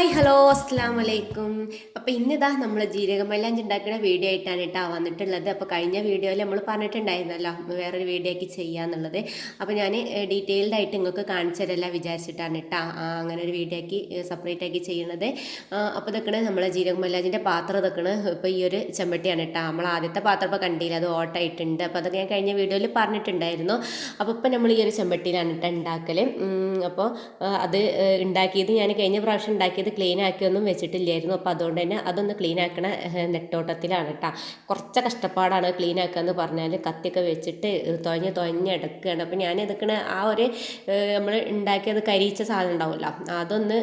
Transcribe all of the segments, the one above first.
Hi hello അസ്സാം വലൈക്കും അപ്പോൾ ഇന്നിതാ നമ്മൾ ജീരകമല്ലാഞ്ചി ഉണ്ടാക്കുന്ന വീഡിയോ ആയിട്ടാണ് കേട്ടോ വന്നിട്ടുള്ളത്. അപ്പോൾ കഴിഞ്ഞ വീഡിയോയിൽ നമ്മൾ പറഞ്ഞിട്ടുണ്ടായിരുന്നല്ലോ വേറൊരു വീഡിയോ ആക്കി ചെയ്യാന്നുള്ളത്. അപ്പോൾ ഞാൻ ഡീറ്റെയിൽഡ് ആയിട്ട് നിങ്ങൾക്ക് കാണിച്ചു തരല്ല വിചാരിച്ചിട്ടാണ് കേട്ടോ അങ്ങനെ ഒരു വീഡിയോ ആക്കി സെപ്പറേറ്റ് ആക്കി ചെയ്യണത് അപ്പോൾ ഇതൊക്കെ നമ്മളെ ജീരകമല്ലാഞ്ചിന്റെ പാത്രം ഇതൊക്കെ ഇപ്പോൾ ഈ ഒരു ചെമ്പട്ടിയാണ് കേട്ടോ. നമ്മൾ ആദ്യത്തെ പാത്രം ഇപ്പോൾ കണ്ടില്ല അത് ഓട്ടായിട്ടുണ്ട്. അപ്പോൾ അതൊക്കെ ഞാൻ കഴിഞ്ഞ വീഡിയോയിൽ പറഞ്ഞിട്ടുണ്ടായിരുന്നു. അപ്പോൾ ഇപ്പോൾ നമ്മൾ ഈ ഒരു ചെമ്പട്ടിയിലാണ് കേട്ടോ ഉണ്ടാക്കൽ അപ്പോൾ അത് ഉണ്ടാക്കിയത് ഞാൻ കഴിഞ്ഞ പ്രാവശ്യം ഉണ്ടാക്കിയത് ക്ലീൻ ആക്കിയൊന്നും വെച്ചിട്ടില്ലായിരുന്നു. അപ്പോൾ അതുകൊണ്ട് തന്നെ അതൊന്ന് ക്ലീൻ ആക്കണ നെട്ടോട്ടത്തിലാണ് കേട്ടോ കുറച്ച് കഷ്ടപ്പാടാണ് ക്ലീൻ ആക്കുക എന്ന് പറഞ്ഞാൽ കത്തിയൊക്കെ വെച്ചിട്ട് തുഴഞ്ഞ് തുഴഞ്ഞ് എടുക്കുകയാണ് അപ്പോൾ ഞാൻ എടുക്കണ ആ ഒരു നമ്മൾ ഉണ്ടാക്കിയത് കരിയിച്ച സാധനം ഉണ്ടാവുമല്ലോ അതൊന്ന്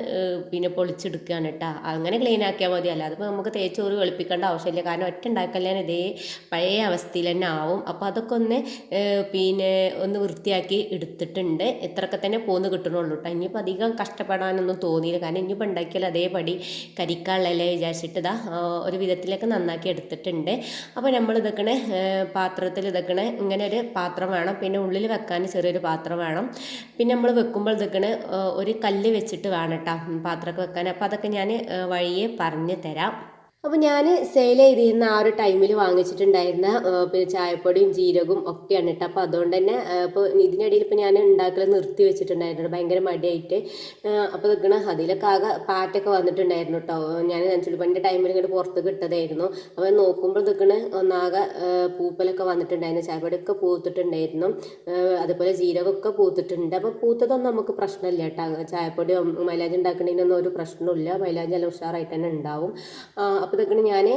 പിന്നെ പൊളിച്ചെടുക്കുകയാണ് കേട്ടോ അങ്ങനെ ക്ലീൻ ആക്കിയാൽ മതി. അല്ലാതെ ഇപ്പോൾ നമുക്ക് തേച്ച് ഒരു വെളുപ്പിക്കേണ്ട ആവശ്യമില്ല. കാരണം ഒറ്റ ഉണ്ടാക്കലാണ് ഇതേ പഴയ അവസ്ഥയിൽ തന്നെ ആവും. അപ്പോൾ അതൊക്കെ ഒന്ന് പിന്നെ ഒന്ന് വൃത്തിയാക്കി എടുത്തിട്ടുണ്ട്. ഇത്രയൊക്കെ തന്നെ പോന്ന് കിട്ടണുള്ളൂ കേട്ടോ ഇനിയിപ്പോൾ അധികം കഷ്ടപ്പെടാനൊന്നും തോന്നിയില്ല. കാരണം ഇനിയിപ്പോൾ ഉണ്ടാക്കിയാൽ അതേപടി കരിക്കാനുള്ളല്ലേ വിചാരിച്ചിട്ട് ഒരു വിധത്തിലേക്ക് നന്നാക്കി എടുത്തിട്ടുണ്ട്. അപ്പോൾ നമ്മൾ ഇതൊക്കെ പാത്രത്തിൽ ഇതൊക്കെ ഇങ്ങനെ ഒരു പാത്രം വേണം. പിന്നെ ഉള്ളിൽ വെക്കാൻ ചെറിയൊരു പാത്രം വേണം. പിന്നെ നമ്മൾ വെക്കുമ്പോൾ ഇതൊക്കെ ഒരു കല്ല് വെച്ചിട്ട് വേണം കേട്ടോ പാത്രമൊക്കെ വെക്കാൻ. അപ്പോൾ അതൊക്കെ ഞാൻ വഴിയെ പറഞ്ഞു തരാം അപ്പോൾ ഞാൻ സെയിൽ ചെയ്തിരുന്ന ആ ഒരു ടൈമിൽ വാങ്ങിച്ചിട്ടുണ്ടായിരുന്ന പിന്നെ ചായപ്പൊടിയും ജീരകവും ഒക്കെയാണ് കേട്ടോ അപ്പോൾ അതുകൊണ്ട് തന്നെ ഇപ്പോൾ ഇതിനിടയിൽ ഇപ്പോൾ ഞാൻ ഉണ്ടാക്കൽ നിർത്തി വെച്ചിട്ടുണ്ടായിരുന്നു ഭയങ്കര മടിയായിട്ട്. അപ്പോൾ നിൽക്കണ അതിലൊക്കെ ആകെ പാറ്റൊക്കെ വന്നിട്ടുണ്ടായിരുന്നു കേട്ടോ ഞാൻ ചുടുപണിന്റെ ടൈമിൽ ഇങ്ങോട്ട് പുറത്ത് ഇട്ടതായിരുന്നു അപ്പോൾ നോക്കുമ്പോൾ നിൽക്കണ ഒന്നാകെ പൂപ്പലൊക്കെ വന്നിട്ടുണ്ടായിരുന്നു. ചായപ്പൊടിയൊക്കെ പൂത്തിട്ടുണ്ടായിരുന്നു. അതുപോലെ ജീരകമൊക്കെ പൂത്തിട്ടുണ്ട്. അപ്പോൾ പൂത്തതൊന്നും നമുക്ക് പ്രശ്നമില്ല കേട്ടോ ചായപ്പൊടി മൈലാജ് ഉണ്ടാക്കണതിനൊന്നും ഒരു പ്രശ്നമില്ല മൈലാജ് നല്ല ഉഷാറായിട്ട് തന്നെ ഉണ്ടാവും. അപ്പോൾ ഇതൊക്കെ ഞാൻ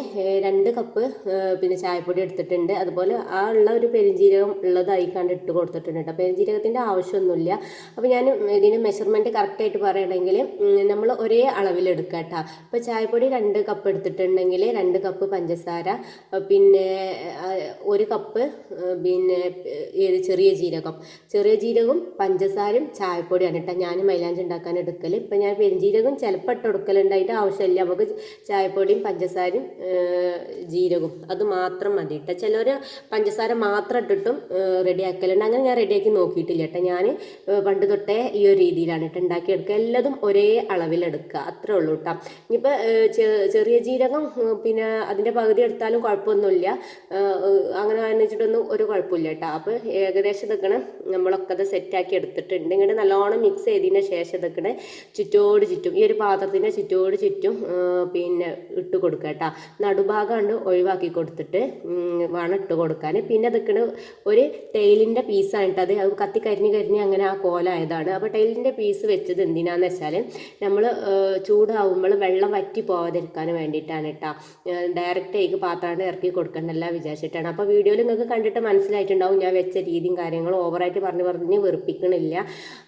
രണ്ട് കപ്പ് പിന്നെ ചായപ്പൊടി എടുത്തിട്ടുണ്ട്. അതുപോലെ ആ ഉള്ള ഒരു പെരിഞ്ജീരകം ഉള്ളതായി കണ്ട് ഇട്ട് കൊടുത്തിട്ടുണ്ട് കേട്ടോ പെരിഞ്ജീരകത്തിന്റെ ആവശ്യമൊന്നുമില്ല. അപ്പോൾ ഞാൻ ഇതിന് മെഷർമെന്റ് കറക്റ്റായിട്ട് പറയണമെങ്കിൽ നമ്മൾ ഒരേ അളവിൽ എടുക്കുക കേട്ടോ ഇപ്പോൾ ചായപ്പൊടി രണ്ട് കപ്പ് എടുത്തിട്ടുണ്ടെങ്കിൽ രണ്ട് കപ്പ് പഞ്ചസാര പിന്നെ ഒരു കപ്പ് പിന്നെ ഏത് ചെറിയ ജീരകം. ചെറിയ ജീരകവും പഞ്ചസാരയും ചായപ്പൊടിയാണ് കേട്ടോ ഞാൻ മൈലാഞ്ചി ഉണ്ടാക്കാൻ എടുക്കൽ ഇപ്പം ഞാൻ പെരുംജീരകം ചിലപ്പോൾ ഇട്ട് എടുക്കലുണ്ടായിട്ട് ആവശ്യമില്ല. നമുക്ക് ചായപ്പൊടിയും പഞ്ചസാരയും ജീരകവും അത് മാത്രം മതി കേട്ടോ. ചിലർ പഞ്ചസാര മാത്രം ഇട്ടിട്ടും റെഡി ആക്കലുണ്ട് അങ്ങനെ ഞാൻ റെഡിയാക്കി നോക്കിയിട്ടില്ല കേട്ടോ ഞാൻ. പണ്ട് തൊട്ടേ ഈ ഒരു രീതിയിലാണ് കേട്ടോ ഉണ്ടാക്കിയെടുക്കുക. എല്ലാതും ഒരേ അളവിലെടുക്കുക അത്രേ ഉള്ളൂ കേട്ടോ. ഇനിയിപ്പോൾ ചെറിയ ജീരകം പിന്നെ അതിന്റെ പകുതി എടുത്താലും കുഴപ്പമൊന്നുമില്ല. അങ്ങനെ വാങ്ങിച്ചിട്ടൊന്നും ഒരു കുഴപ്പമില്ല കേട്ടോ. അപ്പോൾ ഏകദേശം ഇതൊക്കെ നമ്മളൊക്കെ അത് സെറ്റാക്കി എടുത്തിട്ടുണ്ട്. ഇങ്ങനെ നല്ലോണം മിക്സ് ചെയ്തതിന് ശേഷം ഇതൊക്കെ ചുറ്റോട് ചുറ്റും ഈ ഒരു പാത്രത്തിന്റെ ചുറ്റോട് ചുറ്റും പിന്നെ ഇട്ട് കൊടുക്കുക കേട്ടോ. നടുഭാഗമാണ് ഒഴിവാക്കി കൊടുത്തിട്ട് വേണം ഇട്ട് കൊടുക്കാൻ. പിന്നെ ഇതൊക്കെ ഒരു ടൈലിന്റെ പീസാണ് അത് അത് കത്തി കരിഞ്ഞ് കരിഞ്ഞ് അങ്ങനെ ആ കോലായതാണ്. അപ്പോൾ ടൈലിന്റെ പീസ് വെച്ചത് എന്തിനാന്ന് വെച്ചാൽ നമ്മൾ ചൂടാവുമ്പോൾ വെള്ളം വറ്റി പോവാതിരിക്കാൻ വേണ്ടിയിട്ടാണ് കേട്ടോ. ഡയറക്റ്റ് ഈ പാത്രം ഇറക്കി കൊടുക്കണ്ടല്ല വിചാരിച്ചിട്ടാണ്. അപ്പോൾ വീഡിയോയിൽ നിങ്ങൾക്ക് കണ്ടിട്ട് മനസ്സിലായിട്ടുണ്ടാവും. ഞാൻ വെച്ച രീതിയും കാര്യങ്ങളും ഓവറായിട്ട് പറഞ്ഞ് പറഞ്ഞ് വെറുപ്പിക്കണില്ല.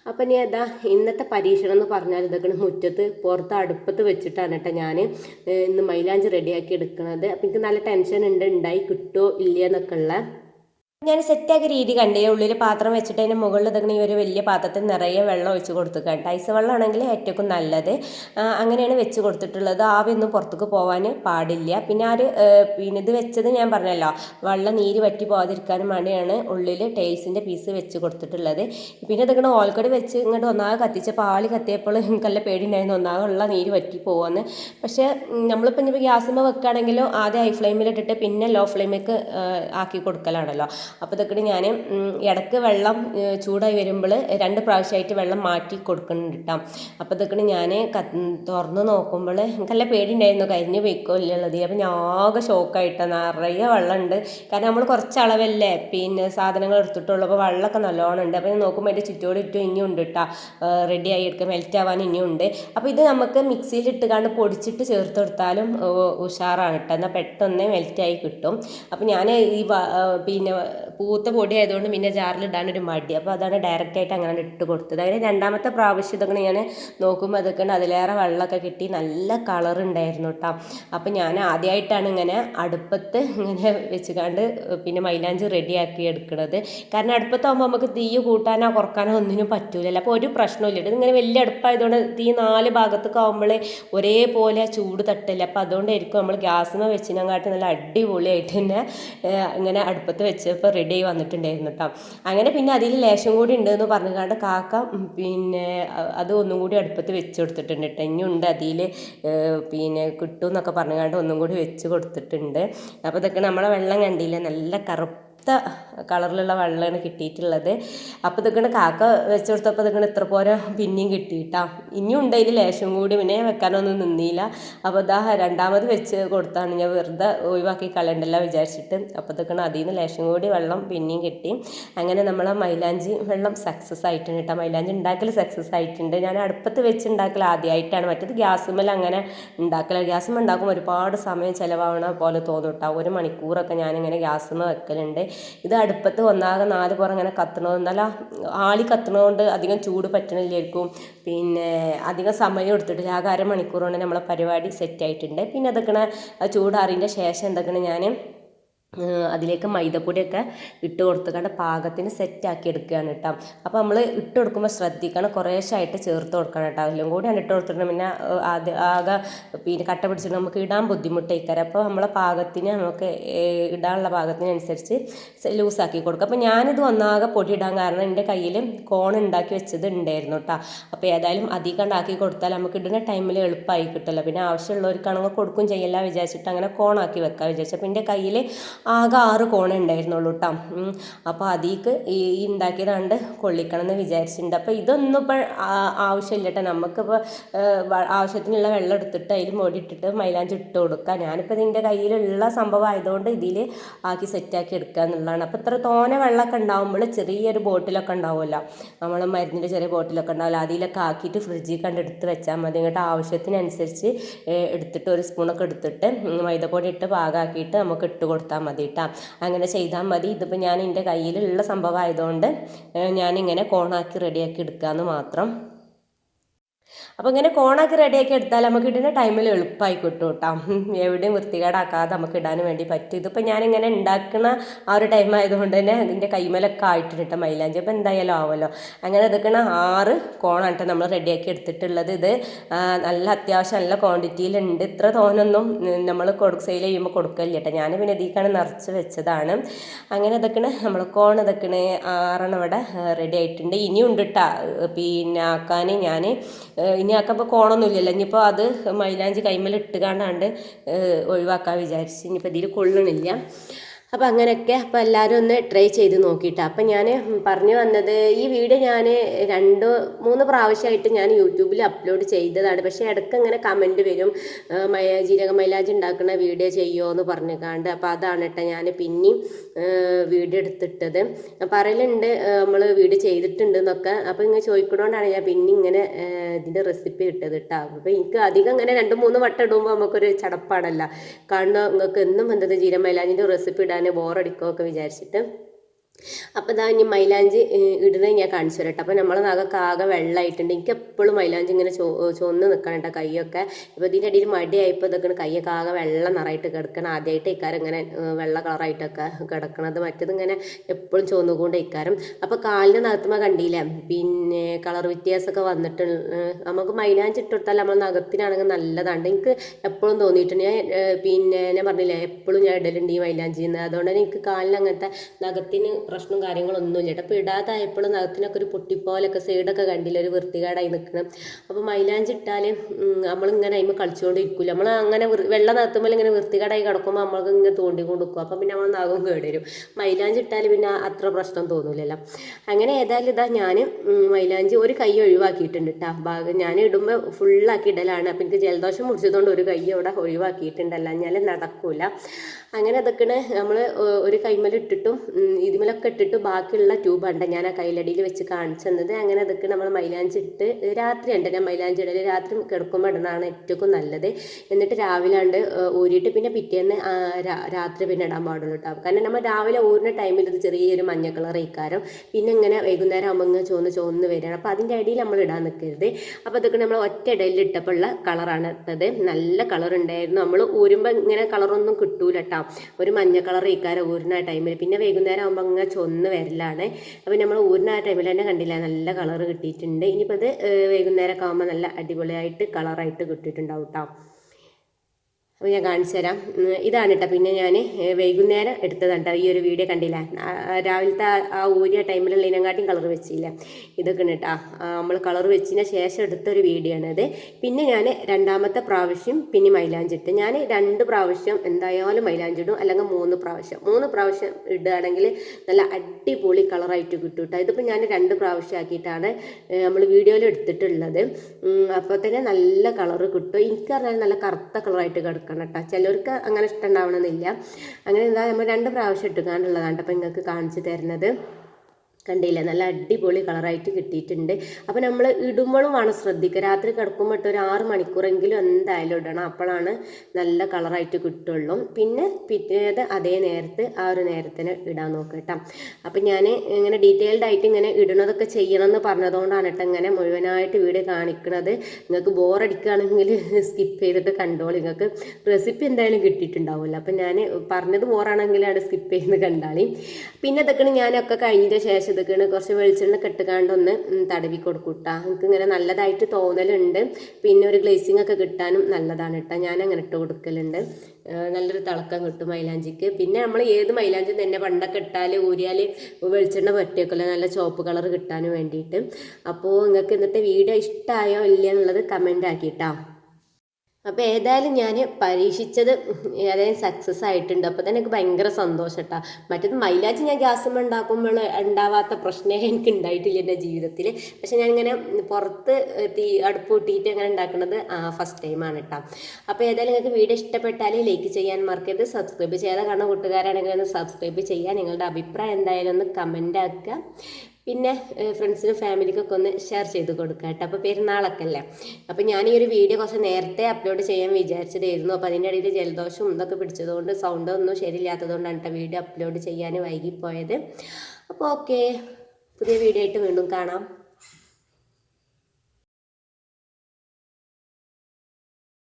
അപ്പം ഇനി അതാ ഇന്നത്തെ പരീക്ഷണം എന്ന് പറഞ്ഞാൽ ഇതൊക്കെ മുറ്റത്ത് പുറത്ത് അടുപ്പത്ത് വെച്ചിട്ടാണ് കേട്ടോ ഞാൻ ഇന്ന് മൈലാഞ്ചി റെഡിയാക്കി എടുക്കുന്നത് അപ്പം എനിക്ക് നല്ല ടെൻഷൻ ഉണ്ട് ഉണ്ടായി കിട്ടുമോ ഇല്ലയോ എന്നൊക്കെ ഉള്ള. ഞാൻ സെറ്റാക്കിയ രീതി കണ്ടേ ഉള്ളിൽ പാത്രം വെച്ചിട്ട് അതിന്റെ മുകളിൽ ഇതങ്ങനെ ഈ ഒരു വലിയ പാത്രത്തിൽ നിറയെ വെള്ളം ഒഴിച്ച് കൊടുത്തു ഐസ് വെള്ളമാണെങ്കിൽ ഏറ്റവും നല്ലത്. അങ്ങനെയാണ് വെച്ച് കൊടുത്തിട്ടുള്ളത്. ആവിയൊന്നും പുറത്തേക്ക് പോകാൻ പാടില്ല. പിന്നെ ആ ഒരു പിന്നെ ഇത് വെച്ചത് ഞാൻ പറഞ്ഞല്ലോ വെള്ളം നീര് വറ്റി പോകാതിരിക്കാനും വേണ്ടിയാണ് ഉള്ളിൽ ടൈൽസിന്റെ പീസ് വെച്ച് കൊടുത്തിട്ടുള്ളത്. പിന്നെ ഇതൊക്കെ ഓൾക്കടി വെച്ച് ഇങ്ങോട്ട് ഒന്നാകെ കത്തിച്ച പാളി കത്തിയപ്പോൾ എനിക്കല്ല പേടിയുണ്ടായിരുന്നു ഒന്നാകെ ഉള്ള നീര് വറ്റി പോകുമെന്ന് പക്ഷേ നമ്മളിപ്പോൾ ഇനിയിപ്പോൾ ഗ്യാസുമ്മ വെക്കുകയാണെങ്കിലും ആദ്യം ഹൈ ഫ്ലെയിമിലിട്ടിട്ട് പിന്നെ ലോ ഫ്ലെയിമിലേക്ക് ആക്കി കൊടുക്കലാണല്ലോ. അപ്പോൾ ഇതൊക്കെ ഞാൻ ഇടയ്ക്ക് വെള്ളം ചൂടായി വരുമ്പോൾ രണ്ട് പ്രാവശ്യമായിട്ട് വെള്ളം മാറ്റി കൊടുക്കുന്നുണ്ട് കേട്ടോ അപ്പോൾ ഇതൊക്കെ ഞാൻ തുറന്ന് നോക്കുമ്പോൾ നല്ല പേടിയുണ്ടായിരുന്നു. കരിഞ്ഞ് പോയിക്കോ ഇല്ലുള്ളത് അപ്പോൾ ഞാൻ ആകെ ഷോക്കായിട്ട്. നിറയെ വെള്ളമുണ്ട്. കാരണം നമ്മൾ കുറച്ച് അളവല്ലേ? പിന്നെ സാധനങ്ങൾ എടുത്തിട്ടുള്ളൂ. അപ്പോൾ വെള്ളമൊക്കെ നല്ലോണം ഉണ്ട്. അപ്പോൾ ഞാൻ നോക്കുമ്പോൾ അതിന്റെ ചുറ്റോട് ചുറ്റും ഇനിയും ഉണ്ട് കേട്ടോ റെഡി ആയി എടുക്കുക മെൽറ്റ് ആവാൻ ഇനിയും ഉണ്ട്. അപ്പോൾ ഇത് നമുക്ക് മിക്സിയിൽ ഇട്ടുകാണ്ട് പൊടിച്ചിട്ട് ചേർത്ത് കൊടുത്താലും ഉഷാറാണ് കേട്ടോ എന്നാൽ പെട്ടെന്ന് മെൽറ്റായി കിട്ടും. അപ്പോൾ ഞാൻ ഈ പിന്നെ പൂത്ത പൊടി ആയതുകൊണ്ട് പിന്നെ ജാറിൽ ഒരു മടി. അപ്പോൾ അതാണ് ഡയറക്റ്റ് ആയിട്ട് അങ്ങനെ ഇട്ട് കൊടുത്തത്. അതിന് രണ്ടാമത്തെ പ്രാവശ്യം ഇതൊക്കെ ഞാൻ നോക്കുമ്പോൾ അതൊക്കെ അതിലേറെ വെള്ളമൊക്കെ കിട്ടി. നല്ല കളർ ഉണ്ടായിരുന്നു കേട്ടോ അപ്പോൾ ഞാൻ ആദ്യമായിട്ടാണ് ഇങ്ങനെ അടുപ്പത്ത് ഇങ്ങനെ വെച്ചുകാണ്ട് പിന്നെ മൈലാഞ്ചി റെഡിയാക്കി എടുക്കുന്നത് കാരണം അടുപ്പത്താകുമ്പോൾ നമുക്ക് തീ കൂട്ടാനോ കുറക്കാനോ ഒന്നിനും പറ്റൂലല്ലോ. അപ്പോൾ ഒരു പ്രശ്നമില്ല ഇത് ഇങ്ങനെ വലിയ അടുപ്പായതുകൊണ്ട് തീ നാല് ഭാഗത്തൊക്കെ ആകുമ്പോൾ ഒരേപോലെ ചൂട് തട്ടില്ല അപ്പോൾ അതുകൊണ്ടായിരിക്കും നമ്മൾ ഗ്യാസിമ വെച്ചിനെക്കാട്ടി നല്ല അടിപൊളിയായിട്ട് തന്നെ ഇങ്ങനെ അടുപ്പത്ത് വെച്ചപ്പോൾ റെഡി ആയി വന്നിട്ടുണ്ടായിരുന്നു കേട്ടോ അങ്ങനെ പിന്നെ അതിൽ ലേശം കൂടി ഉണ്ടെന്ന് പറഞ്ഞുകൊണ്ട് കാക്ക പിന്നെ അത് ഒന്നും കൂടി അടുപ്പത്ത് വെച്ച് കൊടുത്തിട്ടുണ്ട് കേട്ടോ ഇനിയുണ്ട് അതിൽ പിന്നെ കിട്ടും എന്നൊക്കെ പറഞ്ഞുകൊണ്ട് ഒന്നും കൂടി വെച്ച് കൊടുത്തിട്ടുണ്ട്. അപ്പോൾ ഇതൊക്കെ നമ്മളെ വെള്ളം കണ്ടില്ല? നല്ല കറുത്ത കളറിലുള്ള വെള്ളമാണ് കിട്ടിയിട്ടുള്ളത്. അപ്പോൾ ഇതൊക്കെ കാക്ക വെച്ച് കൊടുത്തപ്പോൾ ഇതൊക്കെ ഇത്ര പോരെ പിന്നെയും കിട്ടിയിട്ടാ. ഇനിയും ഉണ്ട് അതിൽ ലേശം കൂടി പിന്നെ വെക്കാനൊന്നും നിന്നില്ല. അപ്പോൾ ഇതാ രണ്ടാമത് വെച്ച് കൊടുത്താണ്. ഞാൻ വെറുതെ ഒഴിവാക്കി കളയണ്ടല്ല വിചാരിച്ചിട്ട്. അപ്പോൾ ഇതൊക്കെ അതിൽ നിന്ന് ലേശം കൂടി വെള്ളം പിന്നെയും കിട്ടി. അങ്ങനെ നമ്മളെ മൈലാഞ്ചി വെള്ളം സക്സസ് ആയിട്ടുണ്ട് കേട്ടോ. മൈലാഞ്ചി ഉണ്ടാക്കൽ സക്സസ് ആയിട്ടുണ്ട്. ഞാൻ അടുപ്പത്ത് വെച്ച് ഉണ്ടാക്കൽ ആദ്യമായിട്ടാണ് മറ്റേത് ഗ്യാസുമ്മൽ അങ്ങനെ ഉണ്ടാക്കൽ ഗ്യാസുമ്മ ഉണ്ടാക്കുമ്പോൾ ഒരുപാട് സമയം ചിലവാകണ പോലെ തോന്നും കേട്ടോ. ഒരു മണിക്കൂറൊക്കെ ഞാനിങ്ങനെ ഗ്യാസുമ്മ വെക്കലുണ്ട്. ഇത് അടുപ്പത്ത് ഒന്നാകെ നാല് പുറം ഇങ്ങനെ കത്തണത്. നല്ല ആളി കത്തണതുകൊണ്ട് അധികം ചൂട് പറ്റണില്ലായിരിക്കും. പിന്നെ അധികം സമയം എടുത്തിട്ടില്ല. ആകെ അരമണിക്കൂർ കൊണ്ട് നമ്മളെ പരിപാടി സെറ്റ് ആയിട്ടുണ്ട്. പിന്നെ അതൊക്കെ ചൂടാറിന്റെ ശേഷം എന്തൊക്കെയാണ് ഞാൻ അതിലേക്ക് മൈദപ്പൊടിയൊക്കെ ഇട്ട് കൊടുത്തുകൊണ്ട് പാകത്തിന് സെറ്റാക്കി എടുക്കുകയാണ് കേട്ടോ. അപ്പോൾ നമ്മൾ ഇട്ട് കൊടുക്കുമ്പോൾ ശ്രദ്ധിക്കണം കുറേശ്ശായിട്ട് ചേർത്ത് കൊടുക്കണം കേട്ടോ. കൂടി ഇട്ട് കൊടുത്തിട്ട് പിന്നെ ആദ്യ ആകെ പിന്നെ കട്ട പിടിച്ചിട്ട് നമുക്ക് ഇടാൻ ബുദ്ധിമുട്ടായിക്കാരം അപ്പോൾ നമ്മളെ പാകത്തിന് നമുക്ക് ഇടാനുള്ള പാകത്തിനനുസരിച്ച് ലൂസാക്കി കൊടുക്കുക അപ്പോൾ ഞാനിത് ഒന്നാകെ പൊടി ഇടാൻ കാരണം എന്റെ കയ്യിൽ കോൺ ഉണ്ടാക്കി വെച്ചത് ഉണ്ടായിരുന്നു കേട്ടോ. അപ്പോൾ ഏതായാലും അധികം ഉണ്ടാക്കി കൊടുത്താൽ നമുക്ക് ഇടുന്ന ടൈമിൽ എളുപ്പമായി കിട്ടുമല്ലോ. പിന്നെ ആവശ്യമുള്ളവർക്കാണെങ്കിൽ കൊടുക്കും ചെയ്യല്ല വിചാരിച്ചിട്ട് അങ്ങനെ കോണാക്കി വെക്കാൻ വിചാരിച്ചു. അപ്പോൾ എന്റെ കയ്യിൽ ആകെ ആറ് കോണേ ഉണ്ടായിരുന്നുള്ളൂ കേട്ടോ അപ്പോൾ അതിക്ക് ഈ ഉണ്ടാക്കിയതാണ്ട് കൊള്ളിക്കണം വിചാരിച്ചിട്ടുണ്ട്. അപ്പോൾ ഇതൊന്നും ഇപ്പോൾ ആവശ്യമില്ല കേട്ടോ നമുക്കിപ്പോൾ ആവശ്യത്തിനുള്ള വെള്ളം എടുത്തിട്ട് അതിൽ മുടി ഇട്ടിട്ട് മൈലാഞ്ചി ഇട്ട് കൊടുക്കുക ഞാനിപ്പോൾ ഇതിന്റെ കയ്യിലുള്ള സംഭവം ആയതുകൊണ്ട് ഇതിൽ ആക്കി സെറ്റാക്കി എടുക്കുക എന്നുള്ളതാണ്. അപ്പോൾ ഇത്ര തോനെ വെള്ളമൊക്കെ ഉണ്ടാകുമ്പോൾ ചെറിയൊരു ബോട്ടിലൊക്കെ ഉണ്ടാവുമല്ലോ. നമ്മൾ മരുന്നിന്റെ ചെറിയ ബോട്ടിലൊക്കെ ഉണ്ടാവില്ല അതിലൊക്കെ ആക്കിയിട്ട് ഫ്രിഡ്ജിൽ കണ്ട് എടുത്ത് വെച്ചാൽ മതി. ഇങ്ങോട്ട് ആവശ്യത്തിനനുസരിച്ച് എടുത്തിട്ട് ഒരു സ്പൂണൊക്കെ എടുത്തിട്ട് മൈദപ്പൊടി ഇട്ട് പാകാക്കിയിട്ട് നമുക്ക് ഇട്ട് കൊടുത്താൽ മതി. കേട്ടോ അങ്ങനെ ചെയ്താൽ മതി. ഇതിപ്പോൾ ഞാൻ എന്റെ കയ്യിലുള്ള സംഭവം ആയതുകൊണ്ട് ഞാനിങ്ങനെ കോണാക്കി റെഡിയാക്കി എടുക്കാമെന്ന് മാത്രം. അപ്പോൾ ഇങ്ങനെ കോണൊക്കെ റെഡിയാക്കി എടുത്താൽ നമുക്ക് ഇടുന്ന ടൈമിൽ എളുപ്പമായി കിട്ടും കേട്ടോ എവിടെയും വൃത്തികേടാക്കാതെ നമുക്ക് ഇടാൻ വേണ്ടി പറ്റും. ഇതിപ്പോൾ ഞാനിങ്ങനെ ഉണ്ടാക്കുന്ന ആ ഒരു ടൈം ആയതുകൊണ്ട് തന്നെ ഇതിന്റെ കൈമലൊക്കെ ആയിട്ടിട്ട് മൈലാഞ്ചി. അപ്പോൾ എന്തായാലും ആവുമല്ലോ. അങ്ങനെ ഇതൊക്കെയാണ് ആറ് കോണാണ് നമ്മൾ റെഡിയാക്കി എടുത്തിട്ടുള്ളത്. ഇത് നല്ല അത്യാവശ്യം നല്ല ക്വാണ്ടിറ്റിയിലുണ്ട് ഇത്ര തോനൊന്നും നമ്മൾ കൊടു സെയിൽ ചെയ്യുമ്പോൾ കൊടുക്കലില്ല കേട്ടോ ഞാൻ പിന്നെ ഇതിക്കാണ് നിറച്ച് വെച്ചതാണ്. അങ്ങനെ ഇതൊക്കെയാണ് നമ്മൾ കോൺ ഇതൊക്കെയാണ് ആറെണ്ണം ഇവിടെ റെഡി ആയിട്ടുണ്ട്. ഇനിയും ഉണ്ട് കേട്ടോ പിന്നെ ആക്കാൻ ഞാൻ ഇനി ആക്കുമ്പോൾ കോണൊന്നും ഇല്ലല്ലോ ഇനിയിപ്പോൾ അത് മൈലാഞ്ചി കൈമേൽ ഇട്ടുകാണ്ടാണ്ട് ഒഴിവാക്കാൻ വിചാരിച്ച്. ഇനിയിപ്പോൾ ഇതിൽ കൊള്ളണില്ല. അപ്പോൾ അങ്ങനെയൊക്കെ അപ്പോൾ എല്ലാവരും ഒന്ന് ട്രൈ ചെയ്ത് നോക്കിയിട്ട്. അപ്പം ഞാൻ പറഞ്ഞു വന്നത് ഈ വീഡിയോ ഞാൻ രണ്ട് മൂന്ന് പ്രാവശ്യമായിട്ട് ഞാൻ യൂട്യൂബിൽ അപ്ലോഡ് ചെയ്തതാണ്. പക്ഷേ ഇടയ്ക്ക് ഇങ്ങനെ കമന്റ് വരും. മയ ജീരക മൈലാജ് ഉണ്ടാക്കുന്ന വീഡിയോ ചെയ്യുമോ എന്ന് പറഞ്ഞുകാണ്ട്. അപ്പോൾ അതാണ് കേട്ടോ ഞാൻ പിന്നെയും വീഡിയോ എടുത്തിട്ടത്. പറയലുണ്ട് നമ്മൾ വീഡിയോ ചെയ്തിട്ടുണ്ട് എന്നൊക്കെ. അപ്പോൾ ഇങ്ങനെ ചോദിക്കണോണ്ടാണ് ഞാൻ പിന്നെ ഇങ്ങനെ ഇതിന്റെ റെസിപ്പി ഇട്ടത് കേട്ടോ അപ്പോൾ എനിക്ക് അധികം ഇങ്ങനെ രണ്ട് മൂന്ന് വട്ടം ഇടുമ്പോൾ നമുക്കൊരു ചടപ്പാണല്ലോ കാരണം നിങ്ങൾക്ക് എന്നും എന്തത് ജീരക മൈലാജിന്റെ റെസിപ്പി ഇടാൻ ബോറടിക്കുമോ ഒക്കെ വിചാരിച്ചിട്ട് അപ്പോൾ ഇതാ ഇനി മൈലാഞ്ചി ഇടുന്നത് ഞാൻ കാണിച്ചു തരട്ടെ. അപ്പോൾ നമ്മളെ നഖമൊക്കെ ആകെ വെള്ളമായിട്ടുണ്ട് എനിക്ക് എപ്പോഴും മൈലാഞ്ചി ഇങ്ങനെ ചോ ചുവന്ന് നിൽക്കണം കേട്ടോ കൈയൊക്കെ. ഇപ്പോൾ ഇതിന്റെ ഇടയിൽ മടിയായപ്പോൾ ഇതൊക്കെ കൈയൊക്കെ ആകെ വെള്ളം നിറയിട്ട് കിടക്കണം. ആദ്യമായിട്ട് ഇക്കാരം ഇങ്ങനെ വെള്ള കളറായിട്ടൊക്കെ കിടക്കണത്. മറ്റത് ഇങ്ങനെ എപ്പോഴും ചുവന്നുകൊണ്ട് ഇക്കാരം അപ്പോൾ കാലിന് നഖത്തുമ്പോൾ കണ്ടില്ലേ? പിന്നെ കളർ വ്യത്യാസമൊക്കെ വന്നിട്ട് നമുക്ക് മൈലാഞ്ചി ഇട്ട് കൊടുത്താൽ നമ്മൾ നഖത്തിനാണെങ്കിൽ നല്ലതാണ് എനിക്ക് എപ്പോഴും തോന്നിയിട്ടുണ്ട്. ഞാൻ പിന്നെ ഞാൻ പറഞ്ഞില്ലേ എപ്പോഴും ഞാൻ ഇടലുണ്ട് ഈ മൈലാഞ്ചിന്ന്. അതുകൊണ്ട് തന്നെ എനിക്ക് കാലിന് അങ്ങനത്തെ നഖത്തിന് പ്രശ്നവും കാര്യങ്ങളൊന്നും ഇല്ല. കേട്ടോ അപ്പോൾ ഇടാതായപ്പോൾ നഖത്തിനൊക്കെ ഒരു പൊട്ടിപ്പോലൊക്കെ സൈഡൊക്കെ കണ്ടില്ല? ഒരു വൃത്തികേടായി നിൽക്കണം അപ്പോൾ മൈലാഞ്ചി ഇട്ടാൽ നമ്മളിങ്ങനെ അതിമ്പോൾ കളിച്ചുകൊണ്ടിരിക്കില്ല നമ്മൾ അങ്ങനെ വെള്ളം നഖത്തുമ്പോൾ ഇങ്ങനെ വൃത്തികേടായി കിടക്കുമ്പോൾ നമ്മൾക്ക് ഇങ്ങനെ തോണ്ടിക്കൊണ്ട് നിൽക്കും അപ്പം പിന്നെ നമ്മൾ നഖവും കേടുവരും. മൈലാഞ്ചി ഇട്ടാൽ പിന്നെ അത്ര പ്രശ്നം തോന്നില്ലല്ലോ അങ്ങനെ ഏതായാലും ഇതാ ഞാൻ മൈലാഞ്ചി ഒരു കൈ ഒഴിവാക്കിയിട്ടുണ്ട് കേട്ടോ ഭാഗം ഞാൻ ഇടുമ്പോൾ ഫുള്ളാക്കി ഇടലാണ്. അപ്പം എനിക്ക് ജലദോഷം മുടിച്ചതുകൊണ്ട് ഒരു കൈ അവിടെ ഒഴിവാക്കിയിട്ടുണ്ട് ഞാൻ നടക്കൂല. അങ്ങനെ അതൊക്കെയാണ് നമ്മൾ ഒരു കൈമല ഇട്ടിട്ടും ഉം, ഇതിമലൊക്കെ ഇട്ടിട്ട് ബാക്കിയുള്ള ട്യൂബുണ്ട് ഞാൻ ആ കൈലടിയിൽ വെച്ച് കാണിച്ചു തന്നത്. അങ്ങനെ അതൊക്കെ നമ്മൾ മൈലാഞ്ചി ഇട്ട് രാത്രി ഉണ്ട് ഞാൻ മൈലാഞ്ചി ഇടൽ രാത്രി കിടക്കുമ്പോൾ ഇടണതാണ് ഏറ്റവും നല്ലത്. എന്നിട്ട് രാവിലെ ഉണ്ട് ഊരിയിട്ട് പിന്നെ പിറ്റേന്ന് രാത്രി പിന്നെ ഇടാൻ പാടുള്ളൂ കേട്ടോ കാരണം നമ്മൾ രാവിലെ ഊരിന ടൈമിൽ ഇത് ചെറിയൊരു മഞ്ഞ കളർ ഇക്കാരം പിന്നെ ഇങ്ങനെ വൈകുന്നേരം ആകുമ്പോൾ ഇങ്ങനെ ചുവന്ന് ചുവന്ന് വരികയാണ് അപ്പോൾ അതിന്റെ അടിയിൽ നമ്മൾ ഇടാൻ നിൽക്കരുത് അപ്പോൾ അതൊക്കെ നമ്മൾ ഒറ്റ ഇടയിൽ ഇട്ടപ്പോൾ ഉള്ള കളറാണ് ഇട്ടത്. നല്ല കളർ ഉണ്ടായിരുന്നു നമ്മൾ ഊരുമ്പോൾ ഇങ്ങനെ കളറൊന്നും കിട്ടൂല കേട്ടോ ഒരു മഞ്ഞ കളർ ഇക്കാരം ഊരിന ടൈമിൽ പിന്നെ വൈകുന്നേരം ആകുമ്പോൾ ഇങ്ങനെ ചൊന്ന് വരലാണ്. അപ്പോൾ നമ്മൾ ഊരിന ആ ടൈമിൽ തന്നെ കണ്ടില്ല നല്ല കളർ കിട്ടിയിട്ടുണ്ട്. ഇനിയിപ്പോൾ അത് വൈകുന്നേരം ഒക്കെ ആകുമ്പോൾ നല്ല അടിപൊളിയായിട്ട് കളറായിട്ട് കിട്ടിയിട്ടുണ്ടാവും കേട്ടോ അപ്പോൾ ഞാൻ കാണിച്ചു തരാം. ഇതാണ് കേട്ടോ പിന്നെ ഞാൻ വൈകുന്നേരം എടുത്തതാണ് ട്ടോ. ഈ ഒരു വീഡിയോ കണ്ടില്ല? രാവിലത്തെ ആ- ഊരിയ ടൈമിലുള്ള ഇതിനെക്കാട്ടിയും കളർ വെച്ചില്ല? ഇതൊക്കെ കേട്ടോ നമ്മൾ കളർ വെച്ചതിന് ശേഷം എടുത്തൊരു വീഡിയോ ആണത് പിന്നെ ഞാൻ രണ്ടാമത്തെ പ്രാവശ്യം പിന്നെ മൈലാഞ്ചിട്ട് ഞാൻ രണ്ട് പ്രാവശ്യം എന്തായാലും മൈലാഞ്ചിടും അല്ലെങ്കിൽ മൂന്ന് പ്രാവശ്യം. മൂന്ന് പ്രാവശ്യം ഇടുകയാണെങ്കിൽ നല്ല അടിപൊളി കളറായിട്ട് കിട്ടും കേട്ടോ ഇതിപ്പോൾ ഞാൻ രണ്ട് പ്രാവശ്യം ആക്കിയിട്ടാണ് നമ്മൾ വീഡിയോയിൽ എടുത്തിട്ടുള്ളത്. അപ്പോൾ തന്നെ നല്ല കളറ് കിട്ടും. എനിക്ക് നല്ല കറുത്ത കളറായിട്ട് കിടക്കണം കേട്ടോ. ചിലർക്ക് അങ്ങനെ ഇഷ്ടം ഉണ്ടാവണമെന്നില്ല അങ്ങനെ എന്താ നമ്മൾ രണ്ട് പ്രാവശ്യം ഇട്ടുകാണ്ടുള്ളതാണ് അപ്പോൾ നിങ്ങൾക്ക് കാണിച്ചു തരുന്നത്. കണ്ടില്ല? നല്ല അടിപൊളി കളറായിട്ട് കിട്ടിയിട്ടുണ്ട്. അപ്പോൾ നമ്മൾ ഇടുമ്പോഴും വേണം ശ്രദ്ധിക്കുക. രാത്രി കിടക്കുമ്പോൾ ഇട്ട് ഒരു ആറ് മണിക്കൂറെങ്കിലും എന്തായാലും ഇടണം. അപ്പോഴാണ് നല്ല കളറായിട്ട് കിട്ടുള്ളൂ. പിന്നെ പിറ്റേത് അതേ നേരത്ത് ആ ഒരു നേരത്തിന് ഇടാൻ നോക്കുക കേട്ടോ. അപ്പം ഞാൻ ഇങ്ങനെ ഡീറ്റെയിൽഡ് ആയിട്ട് ഇങ്ങനെ ഇടണതൊക്കെ ചെയ്യണം എന്ന് പറഞ്ഞതുകൊണ്ടാണ് കേട്ടോ ഇങ്ങനെ മുഴുവനായിട്ട് വീഡിയോ കാണിക്കുന്നത് നിങ്ങൾക്ക് ബോറടിക്കുകയാണെങ്കിൽ സ്കിപ്പ് ചെയ്തിട്ട് കണ്ടോളൂ. നിങ്ങൾക്ക് റെസിപ്പി എന്തായാലും കിട്ടിയിട്ടുണ്ടാവില്ല അപ്പം ഞാൻ പറഞ്ഞത് ബോറാണെങ്കിലാണ് സ്കിപ്പ് ചെയ്യുന്നത് കണ്ടാളി. പിന്നെ ഇതൊക്കെയാണ് ഞാനൊക്കെ കഴിഞ്ഞതിന് ശേഷം ഇതൊക്കെയാണ് കുറച്ച് വെളിച്ചെണ്ണ കെട്ടുകാണ്ടൊന്ന് തടവി കൊടുക്കൂട്ടാ. എനിക്ക് ഇങ്ങനെ നല്ലതായിട്ട് തോന്നലുണ്ട്. പിന്നെ ഒരു ഗ്ലേസിംഗ് ഒക്കെ കിട്ടാനും നല്ലതാണ് കേട്ടോ ഞാൻ അങ്ങനെ ഇട്ട് കൊടുക്കലുണ്ട്. നല്ലൊരു തിളക്കം കിട്ടും മൈലാഞ്ചിക്ക്. പിന്നെ നമ്മൾ ഏത് മൈലാഞ്ചി തന്നെ പണ്ടൊക്കെ ഇട്ടാൽ ഊരിയാൽ വെളിച്ചെണ്ണ പറ്റിയൊക്കെ നല്ല ചുവപ്പ് കളർ കിട്ടാനും വേണ്ടിയിട്ട്. അപ്പോൾ നിങ്ങൾക്ക് ഇന്നത്തെ വീഡിയോ ഇഷ്ടമായോ ഇല്ല എന്നുള്ളത് കമന്റ് ആക്കിയിട്ടാ അപ്പോൾ ഏതായാലും ഞാൻ പരീക്ഷിച്ചത് ഏതായാലും സക്സസ് ആയിട്ടുണ്ട്. അപ്പോൾ തന്നെ എനിക്ക് ഭയങ്കര സന്തോഷം കേട്ടോ മറ്റേത് മൈലാജ് ഞാൻ ഗ്യാസ് ഉണ്ടാക്കുമ്പോൾ ഉണ്ടാവാത്ത പ്രശ്നമേ എനിക്ക് ഉണ്ടായിട്ടില്ല എന്റെ ജീവിതത്തിൽ പക്ഷെ ഇങ്ങനെ പുറത്ത് തീ അടുപ്പ് കൂട്ടിയിട്ട് അങ്ങനെ ഉണ്ടാക്കുന്നത് ഫസ്റ്റ് ടൈമാണ് കേട്ടോ അപ്പോൾ ഏതായാലും നിങ്ങൾക്ക് വീഡിയോ ഇഷ്ടപ്പെട്ടാൽ ലൈക്ക് ചെയ്യാൻ മറക്കരുത്. സബ്സ്ക്രൈബ് ചെയ്യാതെ കാണുന്ന കൂട്ടുകാരാണെങ്കിൽ ഒന്ന് സബ്സ്ക്രൈബ് ചെയ്യുക നിങ്ങളുടെ അഭിപ്രായം എന്തായാലും ഒന്ന് കമന്റ് ആക്കുക. പിന്നെ ഫ്രണ്ട്സിനും ഫാമിലിക്കൊക്കെ ഒന്ന് ഷെയർ ചെയ്ത് കൊടുക്കുക കേട്ടോ. അപ്പോൾ പെരുന്നാളൊക്കെ അല്ലേ? അപ്പോൾ ഞാൻ ഈ ഒരു വീഡിയോ കുറച്ച് നേരത്തെ അപ്ലോഡ് ചെയ്യാൻ വിചാരിച്ചതായിരുന്നു. അപ്പോൾ അതിന്റെ ഇടയിൽ ജലദോഷവും ഇതൊക്കെ പിടിച്ചതുകൊണ്ട് സൗണ്ട് ഒന്നും ശരിയില്ലാത്തതുകൊണ്ടാണ് കേട്ടോ വീഡിയോ അപ്ലോഡ് ചെയ്യാൻ വൈകിപ്പോയത്. അപ്പോൾ ഓക്കെ പുതിയ വീഡിയോ ആയിട്ട് വീണ്ടും കാണാം.